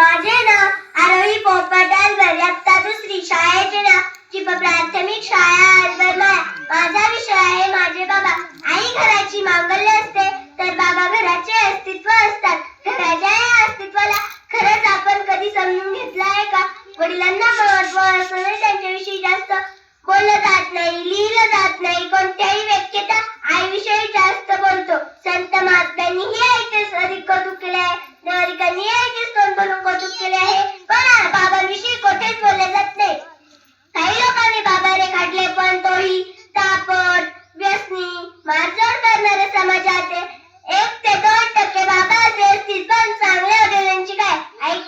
माझे नाव आरोही पोपट अलवर दुसरी शाळेचे ना चिप प्राथमिक शाळा अलवर माझा विषय आहे माझे बाबा. आई घराची मांगल्य असते तर बाबा घराचे अस्तित्व असतात. घराच्या या अस्तित्वाला खरंच आपण कधी समजून घेतलं आहे का? वडिलांना महत्त्व असं त्यांच्याविषयी जास्त. बोललं जात नाही लिहिलं जात नाही कोणत्याही व्यक्तीचा आईविषयी जास्त बोलतो संत महात्म्यांनीही आईचे अधिक कौतुक केले आहे नागरिकांनी आईचे तोंड करून कौतुक केले आहे पण बाबांविषयी कोठेच बोलले जात नाही काही लोकांनी बाबा रेखाटले पण तोही तापट व्यसनी मारझोड करणारे समाजाचे एक ते दोन टक्के बाबा असे असतील पण चांगल्या वडिलांची काय आई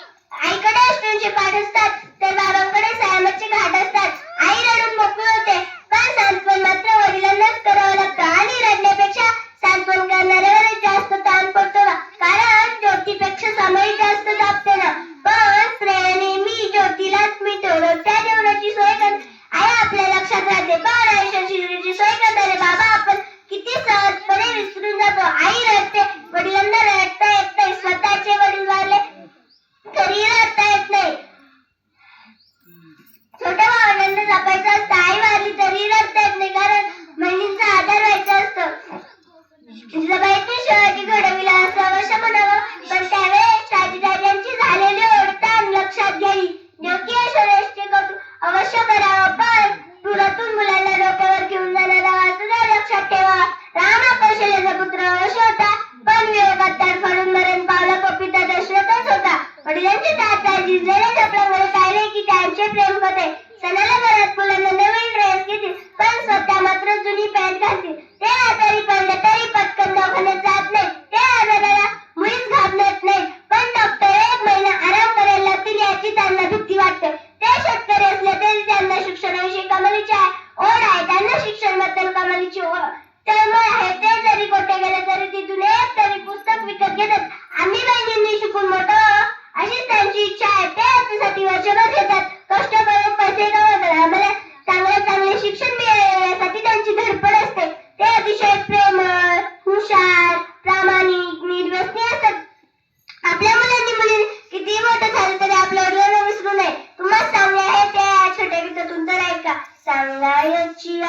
आईकडे अष्टांचे पाठ असतात तर बाबांकडे सायमाचे घाट असतात आई रडून मोकळी होते पण सांत्वन मात्र वडिलांनाच करावं लागतं आणि रडण्यापेक्षा सांत्वन करणाऱ्यावर जास्त ताण पडतो ना कारण ज्योतीपेक्षा समय जास्त दाबते ना पण स्त्रिया नेहमी ज्योतीलाच मिटवलं त्या जेवणाची सोय कर आई आपल्या लक्षात राहते पण आयुष्याची जीवनाची सोय करणारे बाबा आपण किती सहजपणे विसरून जातो आई रडते वडिलांना रडता येत नाही स्वतःचे वडील वारले तरी रडता येत नाही छोट्या भावंडांना जपायचं असतं आई वारली तरी रडता येत नाही कारण बहिणींचा आधार व्हायचा असतो जिजाबाईंनी शिवाजी घडविला म्हणावं. पण त्यावेळेस झालेली ओढताण लक्षात घ्यावी योग्य कौतुक अवश्य करावं पण मुलांना डोक्यावर घेऊन जाणारा वासुदेव लक्षात ठेवा. राम हा कौशल्याचा पुत्र अवश्य होता पण तडफडून मरण पावला पपिता दशरथच होता. वडिलांची तात्या जिजलेल्या चपलांमध्ये पाहिले की त्यांचे प्रेम होते. सणाला घरात बद्दल कमालीची आहे ते जरी कोठे गेले तरी तिथून एक तरी पुस्तक विकत घेतात. आम्ही बहिणींनी शिकून मोठं अशीच त्यांची इच्छा आहे. ते वर्षभर घेतात. कष्ट करून पैसे कमवतात. आम्हाला चांगले चांगले शिक्षण त्यांची धडपड असते. ते अतिशय प्रेमळ हुशार प्रामाणिक निर्व्यसनी असतात. आपल्या मुलांनी मुली किती मोठं झालं तरी आपल्या वडिलांना विसरू नये. तुम्हाला चांगले आहे छोट्या गीतातून तर ऐका. सांगायची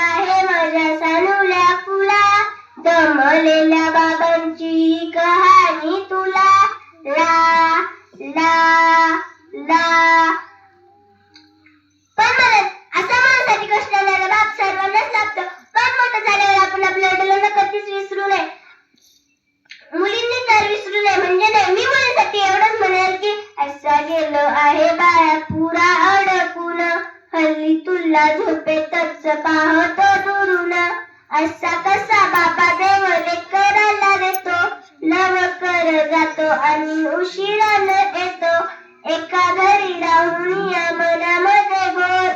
असा गेलो आहे बाळा पुरा अडकून. हल्ली तुला झोपेतच पाहतो दुरून. असा कसा बाबा देवले करायला देतो. लव कर जातो आणि उशिरानं येतो. एका घरी राहून या मनामध्ये गोर.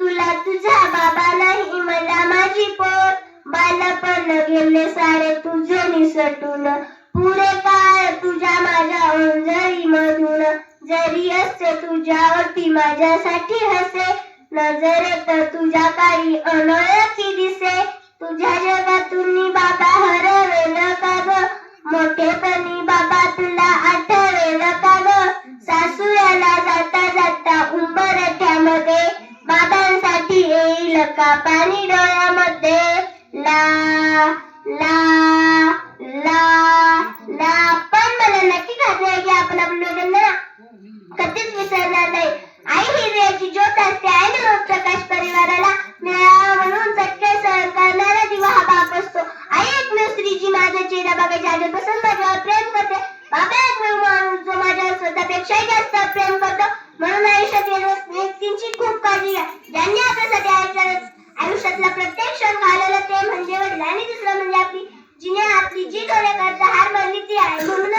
तुला तुझा बाबा नाही मला माझी पोर. बालपण गेले सारे तुझे निसटून. पुरे काळ तुझ्या माझ्या ओंजळी मधून जरी असते तुझ्यावरती माझ्यासाठी हसे नजरेत तुझ्या काही अनोळखी दिसे. तुझ्या जगातून बाबा हरवेल का ग? मोठेपणी बाबा तुला आठवेल का ग? सासू याला जाता जाता उंबरठ्यामध्ये, बाबांसाठी येईल का पाणी डोळ्यामध्ये? ला ला ला ला. पण मला नक्की खात्री आहे की आपण आपल्या બીજી તો કરતા હાર બની ત્યાં